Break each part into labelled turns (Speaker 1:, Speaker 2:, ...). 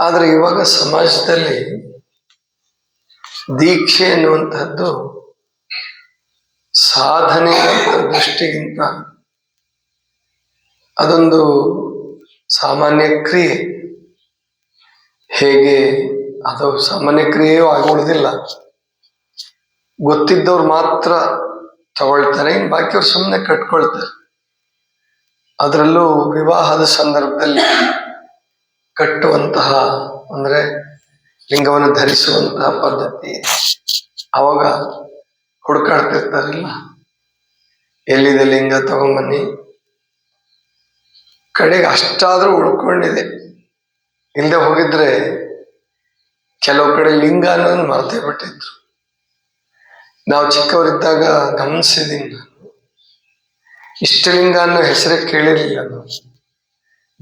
Speaker 1: ಆದ್ರೆ ಇವಾಗ ಸಮಾಜದಲ್ಲಿ ದೀಕ್ಷೆ ಎನ್ನುವಂತಹದ್ದು ಸಾಧನೆ ದೃಷ್ಟಿಗಿಂತ ಅದೊಂದು ಸಾಮಾನ್ಯ ಕ್ರಿಯೆ. ಹೇಗೆ? ಅದು ಸಾಮಾನ್ಯ ಕ್ರಿಯೆಯೂ ಆಗಿ ಉಳಿದಿಲ್ಲ ಗೊತ್ತಿದ್ದವ್ರು ಮಾತ್ರ ತಗೊಳ್ತಾರೆ, ಇನ್ನು ಬಾಕಿಯವ್ರು ಸುಮ್ಮನೆ ಕಟ್ಕೊಳ್ತಾರೆ. ಅದರಲ್ಲೂ ವಿವಾಹದ ಸಂದರ್ಭದಲ್ಲಿ ಕಟ್ಟುವಂತಹ, ಅಂದ್ರೆ ಲಿಂಗವನ್ನು ಧರಿಸುವಂತಹ ಪದ್ಧತಿ ಅವಾಗ ಹುಡುಕಾಡ್ತಿರ್ತಾರಲ್ಲ, ಎಲ್ಲಿದೆ ಲಿಂಗ ತಗೊಂಬನ್ನಿ. ಕಡೆಗೆ ಅಷ್ಟಾದರೂ ಉಳ್ಕೊಂಡಿದೆ. ಇಲ್ಲದೆ ಹೋಗಿದ್ರೆ ಕೆಲವು ಕಡೆ ಲಿಂಗ ಅನ್ನೋದನ್ನ ಮರ್ತೇ ಬಿಟ್ಟಿದ್ರು. ನಾವು ಚಿಕ್ಕವರಿದ್ದಾಗ ಗಮನಿಸಿದ್ದೀನಿ ಇಷ್ಟಲಿಂಗ ಅನ್ನೋ ಹೆಸರೇ ಕೇಳಿರ್ಲಿಲ್ಲ ನಾವು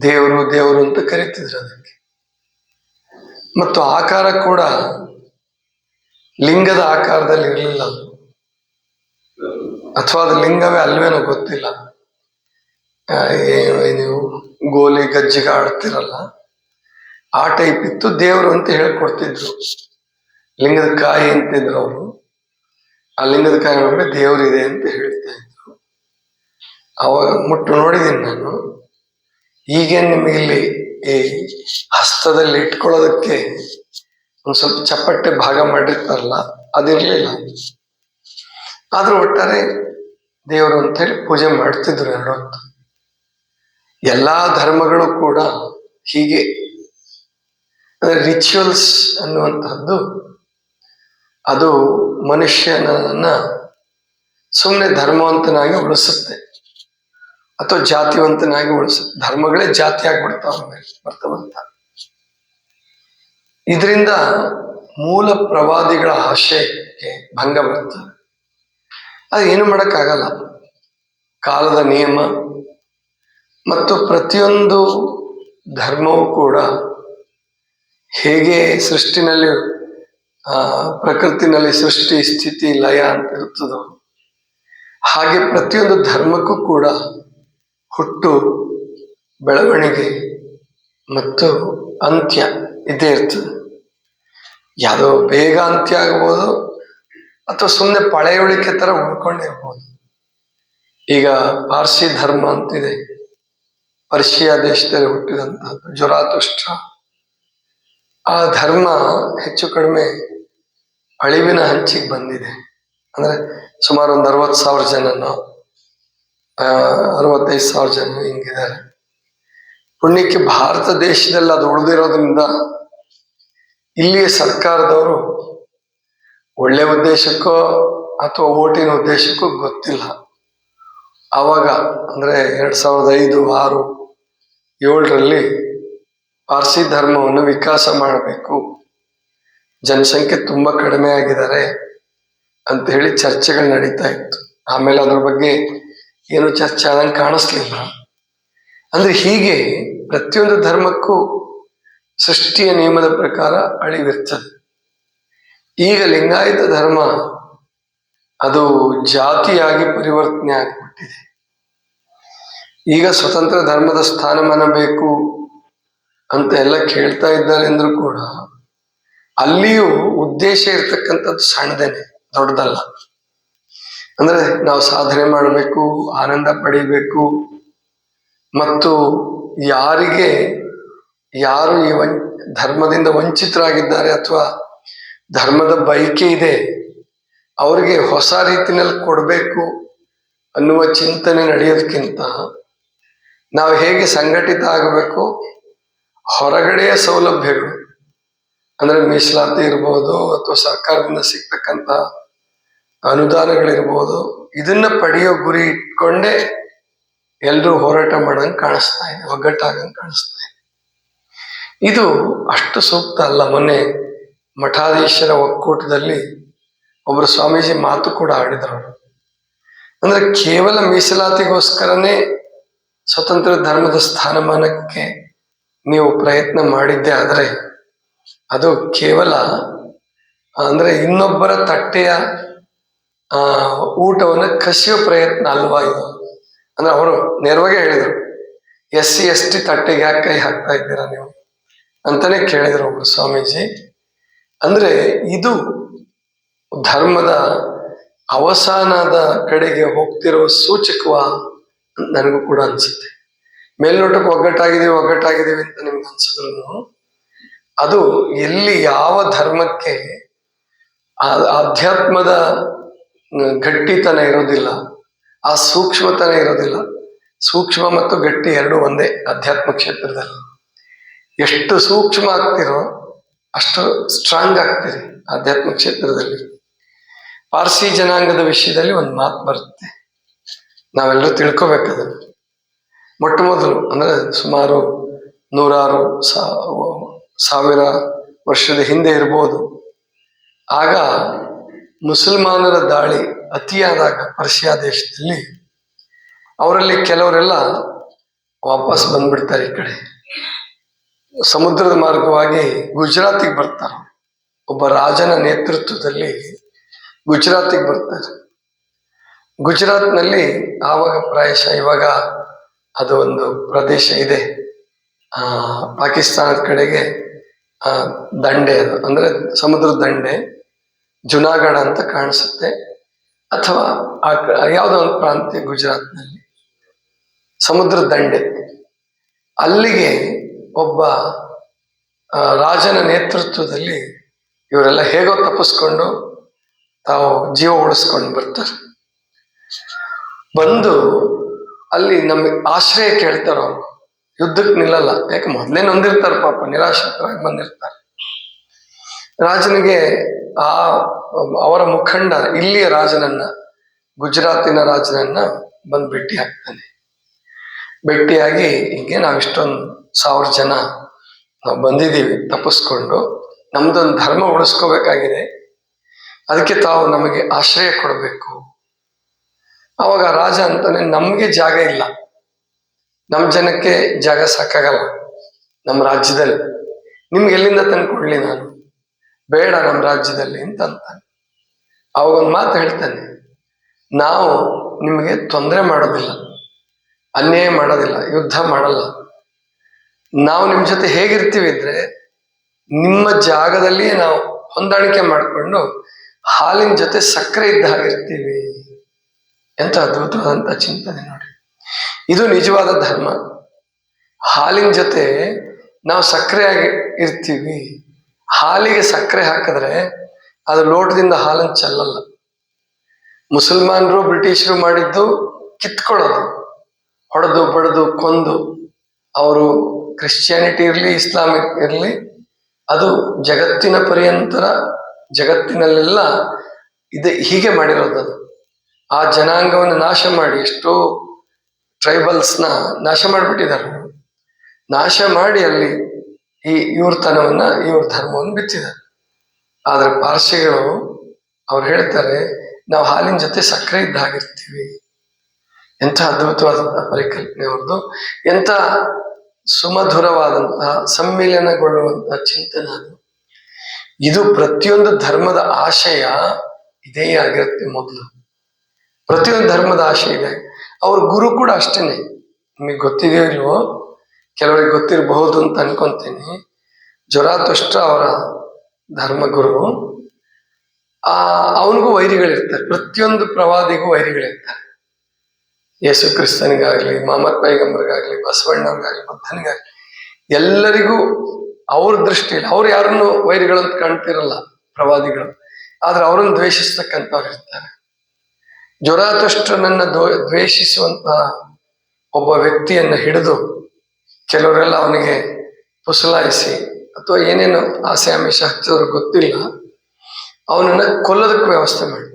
Speaker 1: ದೇವರು ದೇವರು ಅಂತ ಕರೀತಿದ್ರು ಅದಕ್ಕೆ. ಮತ್ತು ಆಕಾರ ಕೂಡ ಲಿಂಗದ ಆಕಾರದಲ್ಲಿ ಇರಲಿಲ್ಲ. ಅಥವಾ ಅದು ಲಿಂಗವೇ ಅಲ್ವೇನೋ ಗೊತ್ತಿಲ್ಲ. ನೀವು ಗೋಲಿ, ಗಜ್ಜಿಗ ಆಡ್ತಿರಲ್ಲ. ಆ ಟೈಪ್ ಇತ್ತು. ದೇವರು ಅಂತ ಹೇಳ್ಕೊಡ್ತಿದ್ರು. ಲಿಂಗದ ಕಾಯಿ ಅಂತಿದ್ರು ಅವರು. ಆ ಲಿಂಗದ ಕಾಯಿ ನೋಡಿದ್ರೆ ದೇವರಿದೆ ಅಂತ ಹೇಳ್ತಾ ಇದ್ರು. ಅವಾಗ ಮುಟ್ಟು ನೋಡಿದ್ದೀನಿ ನಾನು. ಈಗೇನು ನಿಮಗೆ ಇಲ್ಲಿ ಈ ಹಸ್ತದಲ್ಲಿ ಇಟ್ಕೊಳ್ಳೋದಕ್ಕೆ ಒಂದು ಸ್ವಲ್ಪ ಚಪ್ಪಟ್ಟೆ ಭಾಗ ಮಾಡಿರ್ತಾರಲ್ಲ, ಅದಿರಲಿಲ್ಲ. ಆದ್ರೂ ಒಟ್ಟಾರೆ ದೇವರು ಅಂತ ಹೇಳಿ ಪೂಜೆ ಮಾಡ್ತಿದ್ರು ಎರಡು ಎಲ್ಲಾ ಧರ್ಮಗಳು ಕೂಡ ಹೀಗೆ. ರಿಚುವಲ್ಸ್ ಅನ್ನುವಂಥದ್ದು ಅದು ಮನುಷ್ಯನನ್ನ ಸುಮ್ಮನೆ ಧರ್ಮವಂತನಾಗಿ ಉಳಿಸುತ್ತೆ. ಅಥವಾ ಜಾತಿವಂತನಾಗಿ ಉಳಿಸುತ್ತೆ ಧರ್ಮಗಳೇ ಜಾತಿ ಆಗ್ಬಿಡ್ತಾವ ಆಮೇಲೆ ಬರ್ತಾ ಬರ್ತಾ ಇದರಿಂದ ಮೂಲ ಪ್ರವಾದಿಗಳ ಆಶಯಕ್ಕೆ ಭಂಗ ಬರ್ತದೆ ಅದು ಏನು ಮಾಡೋಕ್ಕಾಗಲ್ಲ. ಕಾಲದ ನಿಯಮ ಮತ್ತು ಪ್ರತಿಯೊಂದು ಧರ್ಮವೂ ಕೂಡ ಹೇಗೆ ಸೃಷ್ಟಿನಲ್ಲಿ, ಆ, ಪ್ರಕೃತಿನಲ್ಲಿ ಸೃಷ್ಟಿ, ಸ್ಥಿತಿ, ಲಯ ಅಂತ ಇರ್ತದೋ ಹಾಗೆ ಪ್ರತಿಯೊಂದು ಧರ್ಮಕ್ಕೂ ಕೂಡ ಹುಟ್ಟು, ಬೆಳವಣಿಗೆ ಮತ್ತು ಅಂತ್ಯ ಇದ್ದೇ ಇರ್ತದೆ. ಯಾವುದೋ ಬೇಗ ಅಂತ್ಯ ಆಗ್ಬೋದು ಅಥವಾ ಸುಮ್ಮನೆ ಪಳೆಯುಳಿಕೆ ತರ ಉಳ್ಕೊಂಡಿರ್ಬೋದು ಈಗ ಪಾರ್ಸಿ ಧರ್ಮ ಅಂತಿದೆ. ಪರ್ಷಿಯಾ ದೇಶದಲ್ಲಿ ಹುಟ್ಟಿದಂತಹದ್ದು ಜ್ವರಾತುಷ್ಟ ಆ ಧರ್ಮ ಹೆಚ್ಚು ಕಡಿಮೆ ಅಳಿವಿನ ಹಂಚಿಗೆ ಬಂದಿದೆ. ಅಂದ್ರೆ ಸುಮಾರು ಒಂದು ಅರವತ್ತು ಸಾವಿರ ಜನನೋ ಅರವತ್ತೈದು ಸಾವಿರ ಜನ ಹಿಂಗಿದ್ದಾರೆ ಪುಣ್ಯಕ್ಕೆ ಭಾರತ ದೇಶದಲ್ಲಿ ಅದು ಉಳಿದಿರೋದ್ರಿಂದ ಇಲ್ಲಿಯ ಸರ್ಕಾರದವರು ಒಳ್ಳೆ ಉದ್ದೇಶಕ್ಕೋ ಅಥವಾ ಓಟಿನ ಉದ್ದೇಶಕ್ಕೋ ಗೊತ್ತಿಲ್ಲ. ಆವಾಗ ಅಂದ್ರೆ ಎರಡು ಸಾವಿರದ ಐದು, ಆರು, ಏಳರಲ್ಲಿ ಪಾರ್ಸಿ ಧರ್ಮವನ್ನು ವಿಕಾಸ ಮಾಡಬೇಕು. ಜನಸಂಖ್ಯೆ ತುಂಬಾ ಕಡಿಮೆ ಆಗಿದ್ದಾರೆ ಅಂತ ಹೇಳಿ ಚರ್ಚೆಗಳು ನಡೀತಾ ಇತ್ತು. ಆಮೇಲೆ ಅದ್ರ ಬಗ್ಗೆ ಏನು ಚರ್ಚೆ ಆದಂಗೆ ಕಾಣಿಸ್ಲಿಲ್ಲ. ಅಂದ್ರೆ ಹೀಗೆ ಪ್ರತಿಯೊಂದು ಧರ್ಮಕ್ಕೂ ಸೃಷ್ಟಿಯ ನಿಯಮದ ಪ್ರಕಾರ ಅಳಿವಿರ್ತದೆ. ಈಗ ಲಿಂಗಾಯತ ಧರ್ಮ ಅದು ಜಾತಿಯಾಗಿ ಪರಿವರ್ತನೆ ಆಗಿಬಿಟ್ಟಿದೆ. ಈಗ ಸ್ವತಂತ್ರ ಧರ್ಮದ ಸ್ಥಾನಮಾನ ಬೇಕು ಅಂತ ಎಲ್ಲ ಕೇಳ್ತಾ ಇದ್ದಾರೆ ಅಂದ್ರೂ ಕೂಡ ಅಲ್ಲಿಯೂ ಉದ್ದೇಶ ಇರ್ತಕ್ಕಂಥದ್ದು ಸಣ್ಣದೇನೆ, ದೊಡ್ಡದಲ್ಲ. ಅಂದ್ರೆ ನಾವು ಸಾಧನೆ ಮಾಡಬೇಕು, ಆನಂದ ಪಡಿಬೇಕು. ಮತ್ತು ಯಾರಿಗೆ, ಯಾರು ಈ ಧರ್ಮದಿಂದ ವಂಚಿತರಾಗಿದ್ದಾರೆ ಅಥವಾ ಧರ್ಮದ ಬಯಕೆ ಇದೆ, ಅವರಿಗೆ ಹೊಸ ರೀತಿನಲ್ಲಿ ಕೊಡಬೇಕು ಅನ್ನುವ ಚಿಂತನೆ ನಡೆಯೋದಕ್ಕಿಂತ ನಾವು ಹೇಗೆ ಸಂಘಟಿತ ಆಗಬೇಕು, ಹೊರಗಡೆಯ ಸೌಲಭ್ಯಗಳು, ಅಂದ್ರೆ ಮೀಸಲಾತಿ ಇರ್ಬೋದು ಅಥವಾ ಸರ್ಕಾರದಿಂದ ಸಿಗ್ತಕ್ಕಂಥ ಅನುದಾನಗಳಿರ್ಬೋದು ಇದನ್ನ ಪಡೆಯೋ ಗುರಿ ಇಟ್ಕೊಂಡೇ ಎಲ್ಲರೂ ಹೋರಾಟ ಮಾಡಂಗ್ ಕಾಣಿಸ್ತಾ ಇದೆ, ಒಗ್ಗಟ್ಟಾಗಂಗೆ ಕಾಣಿಸ್ತಾ ಇದೆ. ಇದು ಅಷ್ಟು ಸೂಕ್ತ ಅಲ್ಲ. ಮೊನ್ನೆ ಮಠಾಧೀಶರ ಒಕ್ಕೂಟದಲ್ಲಿ ಒಬ್ಬರು ಸ್ವಾಮೀಜಿ ಮಾತು ಕೂಡ ಆಡಿದ್ರು. ಅಂದ್ರೆ ಕೇವಲ ಮೀಸಲಾತಿಗೋಸ್ಕರನೇ ಸ್ವತಂತ್ರ ಧರ್ಮದ ಸ್ಥಾನಮಾನಕ್ಕೆ ನೀವು ಪ್ರಯತ್ನ ಮಾಡಿದ್ದೆ ಆದರೆ ಅದು ಕೇವಲ ಅಂದ್ರೆ ಇನ್ನೊಬ್ಬರ ತಟ್ಟೆಯ ಆ, ಊಟವನ್ನು ಕಸಿಯೋ ಪ್ರಯತ್ನ ಅಲ್ವಾ ಇದು? ಅಂದ್ರೆ ಅವರು ನೇರವಾಗಿ ಹೇಳಿದರು ಎಸ್ ಸಿ ಎಸ್ ಟಿ ತಟ್ಟೆಗೆ ಯಾಕೆ ಕೈ ಹಾಕ್ತಾ ಇದ್ದೀರಾ ನೀವು? ಅಂತಾನೆ ಕೇಳಿದ್ರು ಒಬ್ರು ಸ್ವಾಮೀಜಿ. ಅಂದ್ರೆ ಇದು ಧರ್ಮದ ಅವಸಾನದ ಕಡೆಗೆ ಹೋಗ್ತಿರೋ ಸೂಚಕವ ನನಗೂ ಕೂಡ ಅನ್ಸುತ್ತೆ. ಮೇಲ್ನೋಟಕ್ಕೆ ಒಗ್ಗಟ್ಟಾಗಿದ್ದೀವಿ ಒಗ್ಗಟ್ಟಾಗಿದ್ದೀವಿ ಅಂತ ನಿಮ್ಗೆ ಅನ್ಸಿದ್ರು ಅದು ಎಲ್ಲಿ ಯಾವ ಧರ್ಮಕ್ಕೆ ಆಧ್ಯಾತ್ಮದ ಗಟ್ಟಿತನ ಇರೋದಿಲ್ಲ. ಆ ಸೂಕ್ಷ್ಮತನ ಇರೋದಿಲ್ಲ. ಸೂಕ್ಷ್ಮ ಮತ್ತು ಗಟ್ಟಿ ಎರಡು ಒಂದೇ ಅಧ್ಯಾತ್ಮ ಕ್ಷೇತ್ರದಲ್ಲಿ. ಎಷ್ಟು ಸೂಕ್ಷ್ಮ ಆಗ್ತಿರೋ ಅಷ್ಟು ಸ್ಟ್ರಾಂಗ್ ಆಗ್ತೀರಿ ಆಧ್ಯಾತ್ಮ ಕ್ಷೇತ್ರದಲ್ಲಿ. ಪಾರ್ಸಿ ಜನಾಂಗದ ವಿಷಯದಲ್ಲಿ ಒಂದು ಮಾತು ಬರುತ್ತೆ. ನಾವೆಲ್ಲರೂ ತಿಳ್ಕೊಬೇಕದನ್ನು ಮೊಟ್ಟ ಮೊದಲು, ಅಂದ್ರೆ ಸುಮಾರು ನೂರಾರು ಸಾವಿರ ವರ್ಷದ ಹಿಂದೆ ಇರ್ಬೋದು. ಆಗ ಮುಸಲ್ಮಾನರ ದಾಳಿ ಅತಿಯಾದಾಗ ಪರ್ಷಿಯಾ ದೇಶದಲ್ಲಿ, ಅವರಲ್ಲಿ ಕೆಲವರೆಲ್ಲ ವಾಪಸ್ ಬಂದ್ಬಿಡ್ತಾರೆ ಈ ಕಡೆ. ಸಮುದ್ರದ ಮಾರ್ಗವಾಗಿ ಗುಜರಾತಿಗೆ ಬರ್ತಾರೆ. ಒಬ್ಬ ರಾಜನ ನೇತೃತ್ವದಲ್ಲಿ ಗುಜರಾತಿಗೆ ಬರ್ತಾರೆ. ಗುಜರಾತ್ನಲ್ಲಿ ಆವಾಗ ಪ್ರಾಯಶಃ ಇವಾಗ ಅದು ಒಂದು ಪ್ರದೇಶ ಇದೆ. ಪಾಕಿಸ್ತಾನದ ಕಡೆಗೆ ದಂಡೆ ಅದು. ಅಂದ್ರೆ ಸಮುದ್ರದ ದಂಡೆ. ಜುನಾಗಢ ಅಂತ ಕಾಣಿಸುತ್ತೆ. ಅಥವಾ ಆ ಯಾವುದೋ ಒಂದು ಪ್ರಾಂತ್ಯ ಗುಜರಾತ್ನಲ್ಲಿ. ಸಮುದ್ರ ದಂಡೆ. ಅಲ್ಲಿಗೆ ಒಬ್ಬ ರಾಜನ ನೇತೃತ್ವದಲ್ಲಿ ಇವರೆಲ್ಲ ಹೇಗೋ ತಪ್ಪಿಸ್ಕೊಂಡು ತಾವು ಜೀವ ಉಳಿಸ್ಕೊಂಡು ಬರ್ತಾರೆ. ಬಂದು ಅಲ್ಲಿ ನಮಗೆ ಆಶ್ರಯ ಕೇಳ್ತಾರೋ, ಯುದ್ಧಕ್ಕೆ ನಿಲ್ಲಲ್ಲ. ಯಾಕೆ ಮೊದಲೇ ನೊಂದಿರ್ತಾರೆ ಪಾಪ, ನಿರಾಶ್ರಿತರಾಗಿ ಬಂದಿರ್ತಾರೆ. ರಾಜನಿಗೆ ಆ, ಅವರ ಮುಖಂಡ, ಇಲ್ಲಿಯ ರಾಜನನ್ನ, ಗುಜರಾತಿನ ರಾಜನನ್ನ ಬಂದು ಭೇಟಿ ಆಗ್ತಾನೆ. ಭೇಟಿಯಾಗಿ ಹೀಗೆ ನಾವು ಇಷ್ಟೊಂದು ಸಾವಿರ ಜನ ನಾವು ಬಂದಿದ್ದೀವಿ, ತಪ್ಪಿಸ್ಕೊಂಡು. ನಮ್ದೊಂದು ಧರ್ಮ ಉಳಿಸ್ಕೋಬೇಕಾಗಿದೆ. ಅದಕ್ಕೆ ತಾವು ನಮಗೆ ಆಶ್ರಯ ಕೊಡಬೇಕು. ಅವಾಗ ರಾಜ ಅಂತಾನೆ, ನಮ್ಗೆ ಜಾಗ ಇಲ್ಲ. ನಮ್ಮ ಜನಕ್ಕೆ ಜಾಗ ಸಾಕಾಗಲ್ಲ. ನಮ್ಮ ರಾಜ್ಯದಲ್ಲಿ. ನಿಮ್ಗೆ ಎಲ್ಲಿಂದ ತಂದ್ಕೊಡ್ಲಿ ನಾನು? ಬೇಡ ನಮ್ಮ ರಾಜ್ಯದಲ್ಲಿ ಅಂತ ಅಂತಾನೆ ಅವಾಗ ಒಂದು ಮಾತು ಹೇಳ್ತಾನೆ, ನಾವು ನಿಮಗೆ ತೊಂದರೆ ಮಾಡೋದಿಲ್ಲ, ಅನ್ಯಾಯ ಮಾಡೋದಿಲ್ಲ, ಯುದ್ಧ ಮಾಡಲ್ಲ. ನಾವು ನಿಮ್ಮ ಜೊತೆ ಹೇಗಿರ್ತೀವಿ ಅಂದರೆ, ನಿಮ್ಮ ಜಾಗದಲ್ಲಿಯೇ ನಾವು ಹೊಂದಾಣಿಕೆ ಮಾಡಿಕೊಂಡು ಹಾಲಿನ ಜೊತೆ ಸಕ್ಕರೆ ಇದ್ದ ಹಾಗಿರ್ತೀವಿ ಎಂತ ಅದ್ಭುತವಾದಂತ ಚಿಂತನೆ ನೋಡಿ. ಇದು ನಿಜವಾದ ಧರ್ಮ. ಹಾಲಿನ ಜೊತೆ ನಾವು ಸಕ್ಕರೆಯಾಗಿ ಇರ್ತೀವಿ. ಹಾಲಿಗೆ ಸಕ್ಕರೆ ಹಾಕಿದ್ರೆ ಅದು ಲೋಟದಿಂದ ಹಾಲನ್ನು ಚೆಲ್ಲಲ್ಲ. ಮುಸಲ್ಮಾನರು ಬ್ರಿಟಿಷರು ಮಾಡಿದ್ದು ಕಿತ್ಕೊಳ್ಳೋದು. ಹೊಡೆದು, ಬಡದು, ಕೊಂದು. ಅವರು ಕ್ರಿಶ್ಚಿಯಾನಿಟಿ ಇರಲಿ, ಇಸ್ಲಾಮಿಕ್ ಇರಲಿ, ಅದು ಜಗತ್ತಿನ ಪರ್ಯಂತರ ಜಗತ್ತಿನಲ್ಲೆಲ್ಲ ಇದೆ, ಹೀಗೆ ಮಾಡಿರೋದು ಆ ಜನಾಂಗವನ್ನು ನಾಶ ಮಾಡಿ, ಎಷ್ಟೋ ಟ್ರೈಬಲ್ಸ್ನ ನಾಶ ಮಾಡಿಬಿಟ್ಟಿದ್ದಾರೆ. ನಾಶ ಮಾಡಿ ಅಲ್ಲಿ ಈ ಇವ್ರ ತನವನ್ನ, ಇವ್ರ ಧರ್ಮವನ್ನು ಬಿತ್ತಿದ್ದಾರೆ. ಆದ್ರೆ ಪಾರ್ಸಿಗಳು ಅವ್ರು ಹೇಳ್ತಾರೆ, ನಾವು ಹಾಲಿನ ಜೊತೆ ಸಕ್ಕರೆ ಇದ್ದ ಹಾಗಿರ್ತೀವಿ. ಎಂಥ ಅದ್ಭುತವಾದಂತಹ ಪರಿಕಲ್ಪನೆ ಅವ್ರದ್ದು. ಎಂಥ ಸುಮಧುರವಾದಂತಹ ಸಮ್ಮಿಲನಗೊಳ್ಳುವಂತಹ ಚಿಂತನೆ ಅದು. ಇದು ಪ್ರತಿಯೊಂದು ಧರ್ಮದ ಆಶಯ ಇದೇ ಆಗಿರುತ್ತೆ ಮೊದಲು. ಪ್ರತಿಯೊಂದು ಧರ್ಮದ ಆಶಯ ಇದೆ. ಅವ್ರ ಗುರು ಕೂಡ ಅಷ್ಟೇನೆ. ನಿಮಗೆ ಗೊತ್ತಿದೆಯೋ ಇಲ್ವೋ ಕೆಲವರಿಗೆ ಗೊತ್ತಿರಬಹುದು ಅಂತ ಅನ್ಕೊಂತೀನಿ. ಜ್ವರಾತುಷ್ಟ ಅವರ ಧರ್ಮಗುರು. ಆ, ಅವನಿಗೂ ವೈರಿಗಳಿರ್ತಾರೆ. ಪ್ರತಿಯೊಂದು ಪ್ರವಾದಿಗೂ ವೈರಿಗಳಿರ್ತಾರೆ. ಯೇಸು ಕ್ರಿಸ್ತನಿಗಾಗ್ಲಿ, ಮಹಮ್ಮದ್ ಪೈಗಂಬರ್ಗಾಗ್ಲಿ ಬಸವಣ್ಣವ್ರಿಗಾಗ್ಲಿ ಬುದ್ಧನಿಗಾಗ್ಲಿ, ಎಲ್ಲರಿಗೂ ಅವ್ರ ದೃಷ್ಟಿಯಲ್ಲಿ, ಅವ್ರು ಯಾರನ್ನು ವೈರಿಗಳಂತ ಕಾಣ್ತಿರಲ್ಲ, ಪ್ರವಾದಿಗಳು. ಆದ್ರೆ ಅವರನ್ನು ದ್ವೇಷಿಸ್ತಕ್ಕಂಥವ್ರು ಇರ್ತಾರೆ. ಜ್ವರಾತುಷ್ಟನನ್ನ ದ್ವೇಷಿಸುವಂತ ಒಬ್ಬ ವ್ಯಕ್ತಿಯನ್ನ ಹಿಡಿದು ಕೆಲವರೆಲ್ಲ ಅವನಿಗೆ ಪುಸಲಾಯಿಸಿ ಅಥವಾ ಏನೇನು ಆಸೆ ಆಮಿಷ ಹಚ್ಚಿದ್ರು ಗೊತ್ತಿಲ್ಲ. ಅವನನ್ನ ಕೊಲ್ಲೋದಕ್ಕೆ ವ್ಯವಸ್ಥೆ ಮಾಡ್ತಾನೆ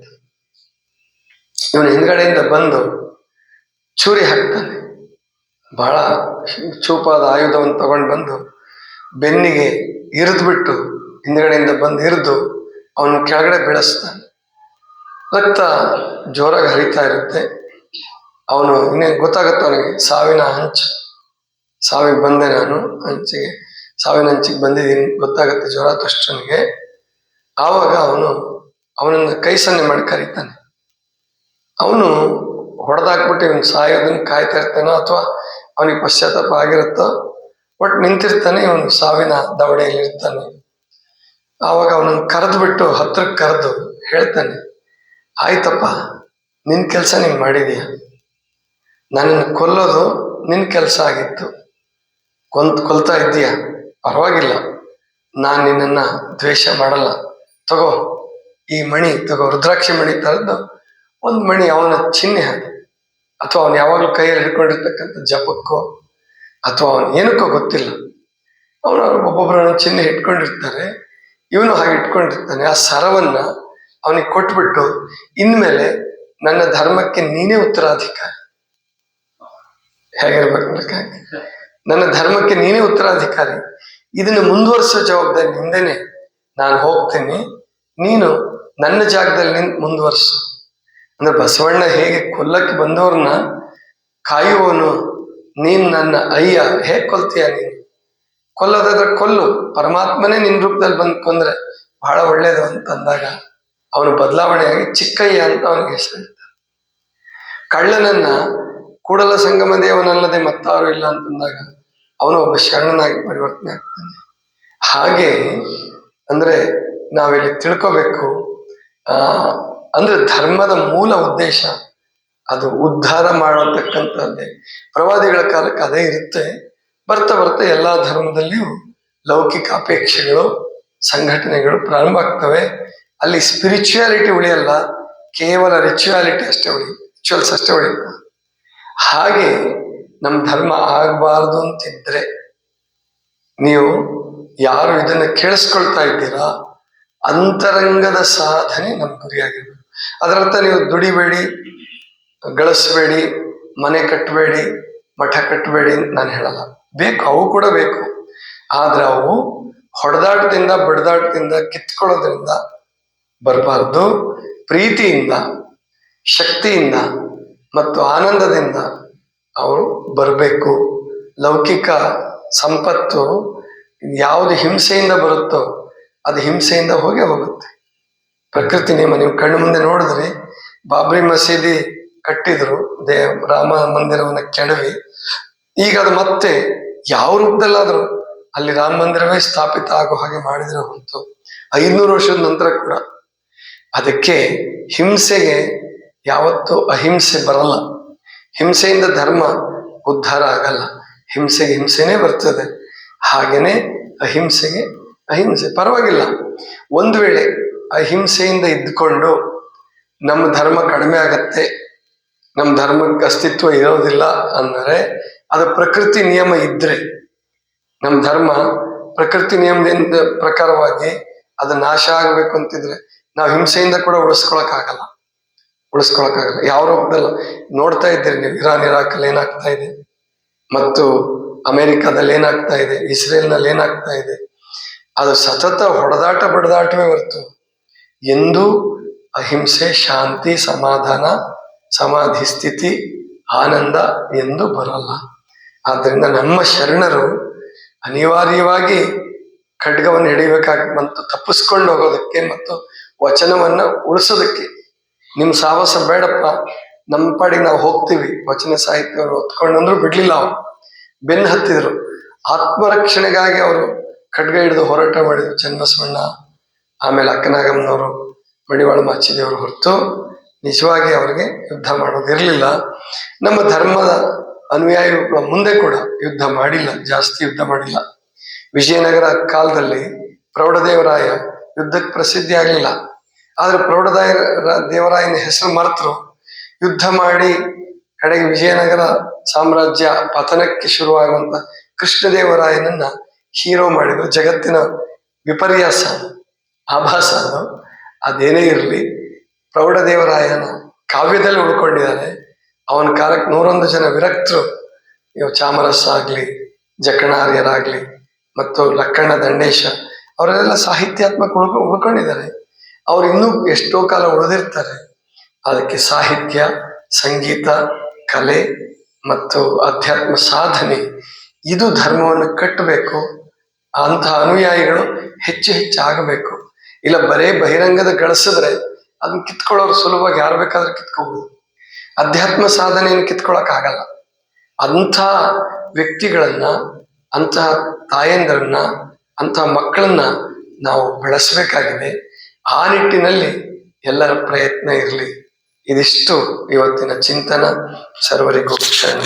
Speaker 1: ಇವನು ಹಿಂದ್ಗಡೆಯಿಂದ ಬಂದು ಚೂರಿ ಹಾಕ್ತಾನೆ. ಬಹಳ ಚೂಪಾದ ಆಯುಧವನ್ನು ತಗೊಂಡು ಬಂದು ಬೆನ್ನಿಗೆ ಇರಿದ್ಬಿಟ್ಟು ಹಿಂದ್ಗಡೆಯಿಂದ ಬಂದು ಇರಿದು ಅವನ ಕೆಳಗಡೆ ಬೆಳೆಸ್ತಾನೆ. ರಕ್ತ ಜೋರಾಗಿ ಹರಿತಾ ಇರುತ್ತೆ. ಅವನು ಇನ್ನೇನು ಗೊತ್ತಾಗುತ್ತೆ ಅವನಿಗೆ? ಸಾವಿನ ಹಂಚು. ಸಾವಿಗೆ ಬಂದೆ ನಾನು, ಅಂಚಿಗೆ. ಸಾವಿನ ಅಂಚಿಗೆ ಬಂದಿದ್ದೀನಿ, ಗೊತ್ತಾಗುತ್ತೆ ಜೋರಾತುಷ್ಟ್ರನಿಗೆ ಆವಾಗ ಅವನು ಅವನನ್ನು ಕೈ ಸನ್ನೆ ಮಾಡಿ ಕರೀತಾನೆ. ಅವನು ಹೊಡೆದಾಕ್ಬಿಟ್ಟು ಇವನು ಸಾಯೋದನ್ನು ಕಾಯ್ತಾ ಇರ್ತಾನೋ ಅಥವಾ ಅವನಿಗೆ ಪಶ್ಚಾತ್ತಾಪ ಆಗಿರುತ್ತೋ, ಬಟ್ ನಿಂತಿರ್ತಾನೆ ಇವನು ಸಾವಿನ ದವಡೆಯಲ್ಲಿ ಇರ್ತಾನೆ. ಆವಾಗ ಅವನನ್ನು ಕರೆದು ಬಿಟ್ಟು ಹತ್ರಕ್ಕೆ ಕರೆದು ಹೇಳ್ತಾನೆ, ಆಯ್ತಪ್ಪ ನಿನ್ನ ಕೆಲಸ ನೀನ್ ಮಾಡಿದೀಯ? ನನ್ನನ್ನು ಕೊಲ್ಲೋದು ನಿನ್ನ ಕೆಲಸ ಆಗಿತ್ತು. ಕೊಂತ್ ಕೊಲ್ತಾ ಇದ್ದೀಯ? ಪರವಾಗಿಲ್ಲ. ನಾನು ನಿನ್ನನ್ನು ದ್ವೇಷ ಮಾಡಲ್ಲ. ತಗೋ, ಈ ಮಣಿ, ತಗೋ, ರುದ್ರಾಕ್ಷಿ ಮಣಿ ತರದ್ದು ಒಂದು ಮಣಿ ಅವನ ಚಿಹ್ನೆ ಅದು ಅಥವಾ ಅವನು ಯಾವಾಗಲೂ ಕೈಯಲ್ಲಿ ಹಿಡ್ಕೊಂಡಿರ್ತಕ್ಕಂಥ ಜಪಕ್ಕೋ, ಅಥವಾ ಅವನು ಏನಕ್ಕೋ ಗೊತ್ತಿಲ್ಲ. ಅವನು ಒಬ್ಬೊಬ್ಬರ ಚಿಹ್ನೆ ಇಟ್ಕೊಂಡಿರ್ತಾರೆ. ಇವನು ಹಾಗೆ ಇಟ್ಕೊಂಡಿರ್ತಾನೆ. ಆ ಸರವನ್ನ ಅವನಿಗೆ ಕೊಟ್ಬಿಟ್ಟು ಇನ್ಮೇಲೆ ನನ್ನ ಧರ್ಮಕ್ಕೆ ನೀನೇ ಉತ್ತರಾಧಿಕಾರಿ. ಹೇಗಿರ್ಬೇಕು? ನನ್ನ ಧರ್ಮಕ್ಕೆ ನೀನೇ ಉತ್ತರಾಧಿಕಾರಿ. ಇದನ್ನು ಮುಂದುವರಿಸೋ ಜವಾಬ್ದಾರಿ ನಿಂದೇನೆ. ನಾನು ಹೋಗ್ತೀನಿ. ನೀನು ನನ್ನ ಜಾಗದಲ್ಲಿ ನಿಂತು ಮುಂದುವರಿಸು. ಅಂದ್ರೆ ಬಸವಣ್ಣ ಹೇಗೆ ಕೊಲ್ಲಕ್ಕೆ ಬಂದವ್ರನ್ನ ಕಾಯುವನು ನೀನ್ ನನ್ನ ಅಯ್ಯ, ಹೇಗ್ ಕೊಲ್ತೀಯ ನೀನು? ಕೊಲ್ಲೋದಾದ್ರೆ ಕೊಲ್ಲು. ಪರಮಾತ್ಮನೇ ನಿನ್ ರೂಪದಲ್ಲಿ ಬಂದು ಕೊಂದ್ರೆ ಬಹಳ ಒಳ್ಳೇದು ಅಂತ ಅಂದಾಗ ಅವನು ಬದಲಾವಣೆಯಾಗಿ ಚಿಕ್ಕಯ್ಯ ಅಂತ ಅವನಿಗೆ ಹೆಸರು ಕಳ್ಳನನ್ನ ಕೂಡಲ ಸಂಗಮ ದೇವನಲ್ಲದೆ ಮತ್ತಾರು ಇಲ್ಲ ಅಂತಂದಾಗ ಅವನು ಒಬ್ಬ ಶರಣನಾಗಿ ಪರಿವರ್ತನೆ ಆಗ್ತಾನೆ. ಹಾಗೆ ಅಂದ್ರೆ ನಾವಿಲ್ಲಿ ತಿಳ್ಕೋಬೇಕು, ಆ, ಅಂದ್ರೆ ಧರ್ಮದ ಮೂಲ ಉದ್ದೇಶ ಅದು ಉದ್ಧಾರ ಮಾಡತಕ್ಕಂಥದ್ದೇ ಪ್ರವಾದಿಗಳ ಕಾಲಕ್ಕೆ ಅದೇ ಇರುತ್ತೆ. ಬರ್ತಾ ಬರ್ತಾ ಎಲ್ಲಾ ಧರ್ಮದಲ್ಲಿಯೂ ಲೌಕಿಕ ಅಪೇಕ್ಷೆಗಳು, ಸಂಘಟನೆಗಳು ಪ್ರಾರಂಭ ಆಗ್ತವೆ. ಅಲ್ಲಿ ಸ್ಪಿರಿಚುಯಾಲಿಟಿ ಉಳಿಯಲ್ಲ, ಕೇವಲ ರಿಚುಯಾಲಿಟಿ ಅಷ್ಟೇ ಉಳಿಯುತ್ತೆ ರಿಚುವಲ್ಸ್ ಅಷ್ಟೇ ಉಳಿಯುತ್ತೆ. ಹಾಗೆ ನಮ್ಮ ಧರ್ಮ ಆಗಬಾರ್ದು ಅಂತಿದ್ರೆ ನೀವು ಯಾರು ಇದನ್ನ ಕೇಳಿಸ್ಕೊಳ್ತಾ ಇದ್ದೀರಾ? ಅಂತರಂಗದ ಸಾಧನೆ ನಮ್ಮ ಗುರಿಯಾಗಿರ್ಬೇಕು. ಅದರರ್ಥ ನೀವು ದುಡಿಬೇಡಿ, ಗಳಿಸ್ಬೇಡಿ, ಮನೆ ಕಟ್ಟಬೇಡಿ ಮಠ ಕಟ್ಟಬೇಡಿ ಅಂತ ನಾನು ಹೇಳಲ್ಲ. ಬೇಕು, ಅವು ಕೂಡ ಬೇಕು. ಆದ್ರೆ ಅವು ಹೊಡೆದಾಟದಿಂದ, ಬಡದಾಟದಿಂದ, ಕಿತ್ಕೊಳ್ಳೋದ್ರಿಂದ ಬರಬಾರ್ದು. ಪ್ರೀತಿಯಿಂದ, ಶಕ್ತಿಯಿಂದ ಮತ್ತು ಆನಂದದಿಂದ ಅವರು ಬರಬೇಕು. ಲೌಕಿಕ ಸಂಪತ್ತು ಯಾವುದು ಹಿಂಸೆಯಿಂದ ಬರುತ್ತೋ ಅದು ಹಿಂಸೆಯಿಂದ ಹೋಗೇ ಹೋಗುತ್ತೆ. ಪ್ರಕೃತಿ ನಿಯಮ, ನೀವು ಕಣ್ಣು ಮುಂದೆ ನೋಡಿದ್ರೆ ಬಾಬ್ರಿ ಮಸೀದಿ ಕಟ್ಟಿದ್ರು, ದೇ, ರಾಮ ಮಂದಿರವನ್ನು ಕೆಡವಿ. ಈಗ ಅದು ಮತ್ತೆ ಯಾವ ರೂಪದಲ್ಲಾದರೂ ಅಲ್ಲಿ ರಾಮ ಮಂದಿರವೇ ಸ್ಥಾಪಿತ ಆಗೋ ಹಾಗೆ ಮಾಡಿದ್ರೆ ಹೊಂತು ಐನೂರು ವರ್ಷದ ನಂತರ ಕೂಡ. ಅದಕ್ಕೆ ಹಿಂಸೆಗೆ ಯಾವತ್ತೂ ಅಹಿಂಸೆ ಬರಲ್ಲ. ಹಿಂಸೆಯಿಂದ ಧರ್ಮ ಉದ್ಧಾರ ಆಗಲ್ಲ. ಹಿಂಸೆಗೆ ಹಿಂಸೆನೇ ಬರ್ತದೆ. ಹಾಗೆಯೇ ಅಹಿಂಸೆಗೆ ಅಹಿಂಸೆ. ಪರವಾಗಿಲ್ಲ. ಒಂದು ವೇಳೆ ಅಹಿಂಸೆಯಿಂದ ಇದ್ದುಕೊಂಡು ನಮ್ಮ ಧರ್ಮ ಕಡಿಮೆ ಆಗತ್ತೆ, ನಮ್ಮ ಧರ್ಮಕ್ಕೆ ಅಸ್ತಿತ್ವ ಇರೋದಿಲ್ಲ ಅಂದರೆ ಅದು ಪ್ರಕೃತಿ ನಿಯಮ ಇದ್ರೆ, ನಮ್ಮ ಧರ್ಮ ಪ್ರಕೃತಿ ನಿಯಮದಿಂದ ಪ್ರಕಾರವಾಗಿ ಅದು ನಾಶ ಆಗಬೇಕು ಅಂತಿದ್ರೆ ನಾವು ಹಿಂಸೆಯಿಂದ ಕೂಡ ಉಳಿಸ್ಕೊಳಕ್ಕಾಗಲ್ಲ. ಉಳಿಸ್ಕೊಳಕ್ಕಾಗಲ್ಲ. ಯಾವ ರೂಪದಲ್ಲ ನೋಡ್ತಾ ಇದ್ದೀರಿ ನೀವು. ಇರಾನ್, ಇರಾಕಲ್ಲಿ ಏನಾಗ್ತಾ ಇದೆ? ಮತ್ತು ಅಮೆರಿಕಾದಲ್ಲಿ ಏನಾಗ್ತಾ ಇದೆ? ಇಸ್ರೇಲ್ನಲ್ಲಿ ಏನಾಗ್ತಾ ಇದೆ? ಅದು ಸತತ ಹೊಡೆದಾಟ, ಬಡದಾಟವೇ ಹೊರತು ಎಂದೂ ಅಹಿಂಸೆ, ಶಾಂತಿ, ಸಮಾಧಾನ, ಸಮಾಧಿ, ಸ್ಥಿತಿ, ಆನಂದ ಎಂದು ಬರಲ್ಲ. ಆದ್ದರಿಂದ ನಮ್ಮ ಶರಣರು ಅನಿವಾರ್ಯವಾಗಿ ಖಡ್ಗವನ್ನು ಹಿಡಿಯಬೇಕಾಗಿ ಮತ್ತು ತಪ್ಪಿಸ್ಕೊಂಡು ಹೋಗೋದಕ್ಕೆ ಮತ್ತು ವಚನವನ್ನು ಉಳಿಸೋದಕ್ಕೆ ನಿಮ್ ಸಾಹಸ ಬೇಡಪ್ಪ. ನಮ್ಮ ಪಾಡಿಗೆ ನಾವು ಹೋಗ್ತೀವಿ. ವಚನ ಸಾಹಿತ್ಯವರು ಹೊತ್ಕೊಂಡಂದ್ರು ಬಿಡ್ಲಿಲ್ಲ ಅವ್ರು. ಬೆನ್ನು ಹತ್ತಿದ್ರು. ಆತ್ಮರಕ್ಷಣೆಗಾಗಿ ಅವರು ಖಡ್ಗ ಹಿಡಿದು ಹೋರಾಟ ಮಾಡಿದ್ರು ಚನ್ನಬಸವಣ್ಣ ಆಮೇಲೆ ಅಕ್ಕನಾಗಮ್ಮನವರು, ಮಡಿವಾಳ ಮಾಚಿದೇವರು ಹೊರತು ನಿಜವಾಗಿ ಅವರಿಗೆ ಯುದ್ಧ ಮಾಡೋದಿರಲಿಲ್ಲ ನಮ್ಮ ಧರ್ಮದ ಅನುಯಾಯಿಗಳ ಮುಂದೆ ಕೂಡ ಯುದ್ಧ ಮಾಡಿಲ್ಲ, ಜಾಸ್ತಿ ಯುದ್ಧ ಮಾಡಿಲ್ಲ. ವಿಜಯನಗರ ಕಾಲದಲ್ಲಿ ಪ್ರೌಢದೇವರಾಯ ಯುದ್ಧಕ್ಕೆ ಪ್ರಸಿದ್ಧಿ ಆಗಲಿಲ್ಲ ಆದ್ರೆ ಪ್ರೌಢದಾಯ ದೇವರಾಯನ ಹೆಸರು ಮರೆತರು. ಯುದ್ಧ ಮಾಡಿ ಕಡೆಗೆ ವಿಜಯನಗರ ಸಾಮ್ರಾಜ್ಯ ಪತನಕ್ಕೆ ಶುರುವಾಗುವಂತ ಕೃಷ್ಣದೇವರಾಯನನ್ನ ಹೀರೋ ಮಾಡಿದ್ರು. ಜಗತ್ತಿನ ವಿಪರ್ಯಾಸ, ಆಭಾಸ ಅದು. ಅದೇನೇ ಇರಲಿ, ಪ್ರೌಢದೇವರಾಯನ ಕಾವ್ಯದಲ್ಲಿ ಉಳ್ಕೊಂಡಿದ್ದಾರೆ. ಅವನ ಕಾಲಕ್ಕೆ ನೂರೊಂದು ಜನ ವಿರಕ್ತರು. ಇವು ಚಾಮರಸ್ ಆಗ್ಲಿ, ಜಕಣಾರ್ಯರಾಗ್ಲಿ, ಮತ್ತು ಲಕ್ಕಣ್ಣ ದಂಡೇಶ ಅವರೆಲ್ಲ ಸಾಹಿತ್ಯಾತ್ಮಕ ಉಳ್ಕೊ, ಉಳ್ಕೊಂಡಿದ್ದಾರೆ. ಅವ್ರು ಇನ್ನೂ ಎಷ್ಟೋ ಕಾಲ ಉಳಿದಿರ್ತಾರೆ. ಅದಕ್ಕೆ ಸಾಹಿತ್ಯ, ಸಂಗೀತ, ಕಲೆ ಮತ್ತು ಅಧ್ಯಾತ್ಮ ಸಾಧನೆ, ಇದು ಧರ್ಮವನ್ನು ಕಟ್ಟಬೇಕು. ಅಂತಹ ಅನುಯಾಯಿಗಳು ಹೆಚ್ಚು ಹೆಚ್ಚು ಆಗಬೇಕು. ಇಲ್ಲ ಬರೇ ಬಹಿರಂಗದ ಗಳಿಸಿದ್ರೆ ಅದನ್ನ ಕಿತ್ಕೊಳ್ಳೋರು ಸುಲಭವಾಗಿ ಯಾರು ಬೇಕಾದ್ರೂ ಕಿತ್ಕೋಬಹುದು ಅಧ್ಯಾತ್ಮ ಸಾಧನೆಯನ್ನು ಕಿತ್ಕೊಳಕ್ ಆಗಲ್ಲ. ಅಂಥ ವ್ಯಕ್ತಿಗಳನ್ನ ಅಂತಹ ತಾಯಂದಿರನ್ನ ಅಂತಹ ಮಕ್ಕಳನ್ನ ನಾವು ಬೆಳೆಸಬೇಕಾಗಿದೆ. ಆ ನಿಟ್ಟಿನಲ್ಲಿ ಎಲ್ಲರ ಪ್ರಯತ್ನ ಇರಲಿ. ಇದಿಷ್ಟು ಇವತ್ತಿನ ಚಿಂತನ. ಸರ್ವರಿಗೂ ಶರಣ.